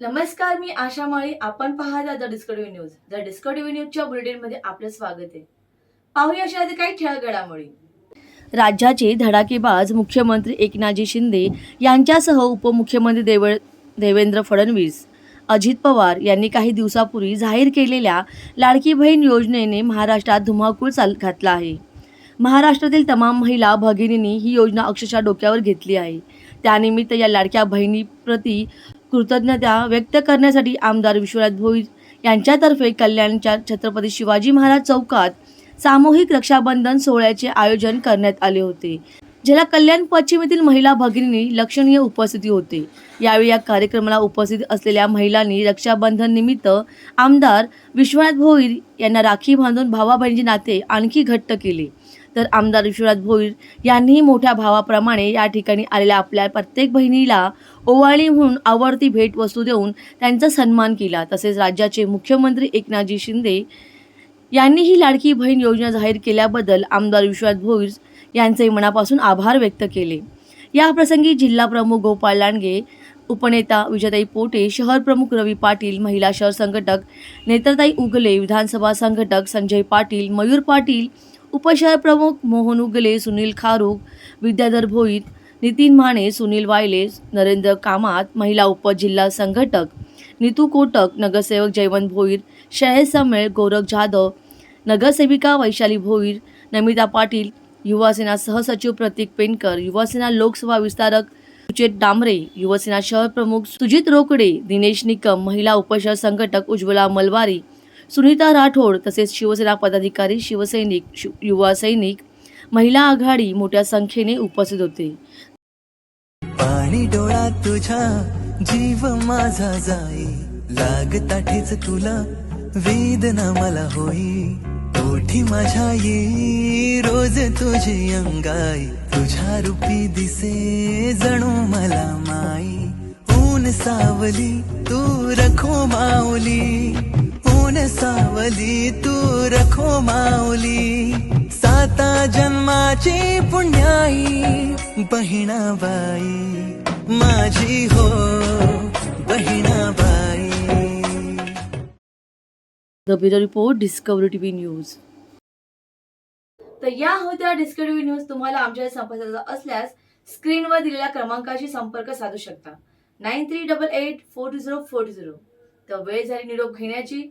नमस्कार मी आशा माळी. आपण पाहता the Discovery news. The Discovery न्यूजच्या बुलेटिनमध्ये आपलं स्वागत आहे. पाहूया अशा काही ठळक घडामोडी राज्याचे धडाकेबाज मुख्यमंत्री एकनाथजी शिंदे यांच्यासह उपमुख्यमंत्री देव देवेंद्र फडणवीस अजित पवार यांनी काही दिवसापूर्वी जाहीर केलेल्या लाडकी बहीण योजनेने महाराष्ट्रात धुमाकूळ चाल घातला आहे. महाराष्ट्रातील तमाम महिला भगिनींनी ही योजना अक्षरशः डोक्यावर घेतली आहे. त्यानिमित्त या लाडक्या बहिणीप्रती कृतज्ञता व्यक्त करण्यासाठी आमदार विश्वनाथ भोईर यांच्यातर्फे कल्याणच्या छत्रपती शिवाजी महाराज चौकात सामूहिक रक्षाबंधन सोहळ्याचे आयोजन करण्यात आले होते ज्याला कल्याण पश्चिम येथील महिला भगिनींनी लक्षणीय उपस्थिती होते. यावेळी या कार्यक्रमाला उपस्थित असलेल्या महिलांनी रक्षाबंधन निमित्त आमदार विश्वनाथ भोईर यांना राखी बांधून भावा बहिणीचे नाते आणखी घट्ट केले. तर आमदार विश्वनाथ भोईर यांनीही मोठ्या भावाप्रमाणे या ठिकाणी आलेल्या आपल्या प्रत्येक बहिणीला ओवाळी म्हणून आवडती भेटवस्तू देऊन त्यांचा सन्मान केला. तसेच राज्याचे मुख्यमंत्री एकनाथजी शिंदे यांनी ही लाडकी बहीण योजना जाहीर केल्याबद्दल आमदार विश्वनाथ भोईर यांचे मनापासून आभार व्यक्त केले. या प्रसंगी जिल्हा प्रमुख गोपाळ लांडगे उपनेता विजयताई पोटे शहर प्रमुख रवी पाटील महिला शहर संघटक नेत्रताई उगले विधानसभा संघटक संजय पाटील मयूर पाटील उपशहर प्रमुख मोहन उगले सुनील खारुक विद्याधर भोईत नितीन माने सुनील वायले नरेंद्र कामात महिला उपजिल्हा संघटक नितू कोटक नगरसेवक जयवंत भोईर शहर समेळ गोरख जाधव नगरसेविका वैशाली भोईर नमिता पाटील युवासेना सहसचिव प्रतीक पेनकर युवासेना लोकसभा विस्तारक सुचेत डांबरे युवसेना शहर प्रमुख सुजित रोकडे दिनेश निकम महिला उपशहर संघटक उज्ज्वला मलवारी सुनीता राठोड तसेच शिवसेना पदाधिकारी शिवसैनिक शि- युवा सैनिक महिला आघाडी मोठ्या संख्येने उपस्थित होते. पाणी डोळ्यात तुझ्या जीव माझा जाई. लागता ठेच तुला वेदना मला होई. ओठी माझ्या ये रोज तुझी अंगाई. तुझ्या रूपी दिसे जणू मला माई. ऊन सावली तू रखो माऊली. ऊन सावली तू रखो माऊली. साता जन्माची पुण्याई बहिणाबाई. माझी हो Bahinabai. The report Discovery TV news तर या होत्या डिस्कवरी न्यूज तुम्हाला आमच्या संपर्काचा असल्यास स्क्रीनवर दिलेल्या क्रमांकाशी संपर्क साधू शकता. Nine three double eight four two zero four two zero तर वेळ झाली निरोप घेण्याची.